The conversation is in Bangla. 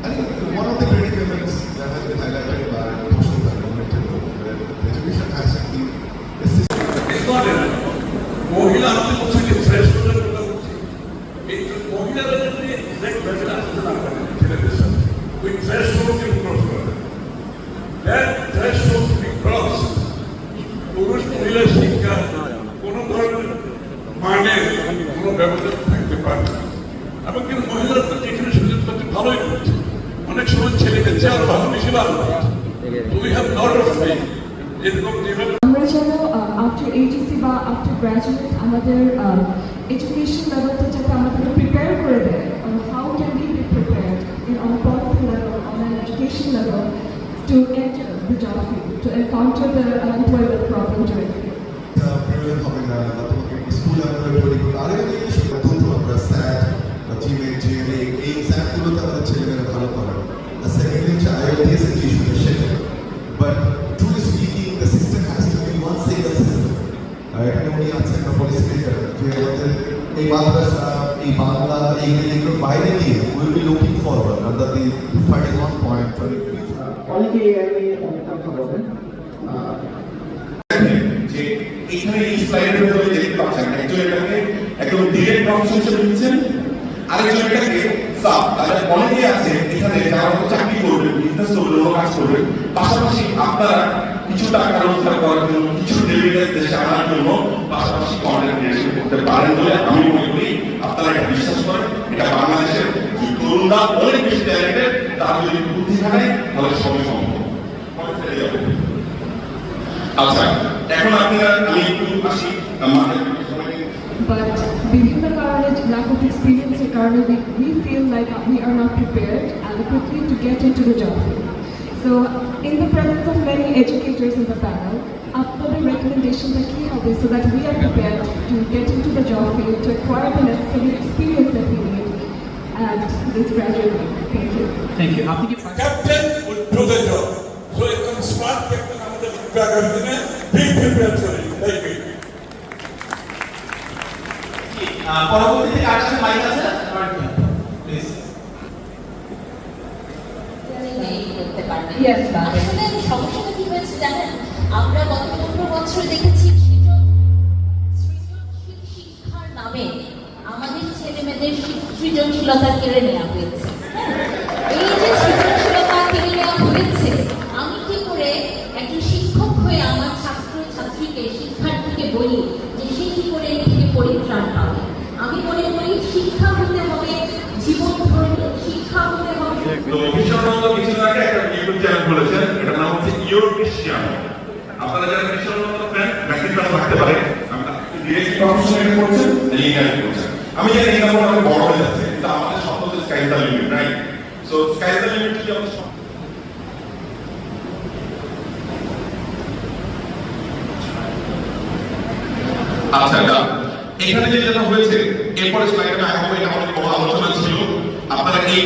I think one of the predicaments that has been highlighted by most of the government where education has to be assisted It's not enough. মহিলা আমি বলছি যে থ্রেশহোল্ডের কথা বলছি এই মহিলারা যদি এক্সাক্ট লেভেলে আসতে না পারে ছেলেদের সাথে ওই থ্রেশহোল্ডকে ক্রস করে দ্যাট থ্রেশহোল্ড বি ক্রস পুরুষ মহিলা শিক্ষা কোনো ধরনের মানে কোনো ব্যবস্থা থাকতে পারে না এমনকি মহিলারা অনেক সময় ছেলেদের চেয়ে আরো ভালো বেশি ভালো করছে we have lot of faith এরকম যেভাবে আমরা যেন আফটার এইচএসসি বা আফটার গ্র্যাজুয়েট আমাদের এডুকেশন লেভেলটা যাতে আমাদের প্রিপেয়ার করে দেয় how can be be prepared in on policy level on an education level to enter the job field to encounter the unemployment problem directly প্রয়োজন হবে না বা তোমাকে স্কুল লেভেলে তৈরি করতে আরো একটা জিনিস বলতো আমরা স্যাট বা জিমে জিএনএ এই স্যাটগুলোতে আমাদের ছেলেমেয়েরা ভালো করে আর সেকেন্ডলি হচ্ছে আইওটিএস এডুকেশন শেখে but truly speaking the system has to be one single system এখানে উনি আছেন একটা পলিসি মেকার যে আমাদের এই মাদ্রাসা এই বাংলা এই এগুলোর বাইরে গিয়ে will be looking forward under the fighting one point অনেকে এআই অনেক কথা বলেন। যে এখানে এই স্লাইডের মধ্যে দেখতে পাচ্ছেন একজন এটাকে একদম ডিরেক্ট প্রফেশন হিসেবে নিচ্ছেন আরেকজন এটাকে অনেকেই আছে, এখানে যারা চাকরি করবেন বিজনেস অন্য কাজ করবেন পাশাপাশি আপনারা কিছু টাকা রোজগার করার জন্য, কিছু ডেলিভারি দেশে আনার জন্য পাশাপাশি কন্টেন্ট ক্রিয়েশন করতে পারেন বলে আমি মনে করি। আপনারা এটা বিশ্বাস করেন, এটা বাংলাদেশের তরুণরা অনেক বেশি ট্যালেন্টেড তার যদি বুদ্ধি থাকে তাহলে সবই সম্ভব। আচ্ছা এখন আপনারা, আমি একটু আসি lack of experience Ricardo, we, we feel like we are not prepared adequately to get into the job. So in the presence of many educators in the panel, after the recommendation that we have so that we are prepared to get into the job field, to acquire the necessary experience that we need and this graduate. Thank you. Thank you. Captain will do the job. So a smart captain, পরবর্তীতে কার সাথে মাইক আছে প্লিজ নেই করতে পারবে Yes, ma'am. আসলে সমস্যাটা কি হয়েছে জানেন আমরা গত পনেরো বছর দেখেছি শিক্ষার নামে আমাদের ছেলে মেয়েদের সৃজনশীলতা কেড়ে নেওয়া হয়েছে হ্যাঁ? এই যে সৃজনশীলতা কেড়ে নেওয়া হয়েছে আমি কি করে একজন শিক্ষক হয়ে আমার তো ভীষণানন্দ কিছুদিন আগে একটা ইউটিউব চ্যানেল খুলেছেন এটার নাম হচ্ছে ইয়োর ক্রিশ্চিয়ান আপনারা যারা ভীষণানন্দ ফ্যান মেসেজ থাকতে পারে। আমি আমি জানি এটা মনে অনেক বড় হয়ে যাচ্ছে কিন্তু আমাদের তো sky the limit right so sky the limit যদি আমাদের আচ্ছা না এখানে যে যেটা হয়েছে এরপরে স্লাইডে আগাবো এটা অনেক বড় আলোচনা ছিল। আপনারা এই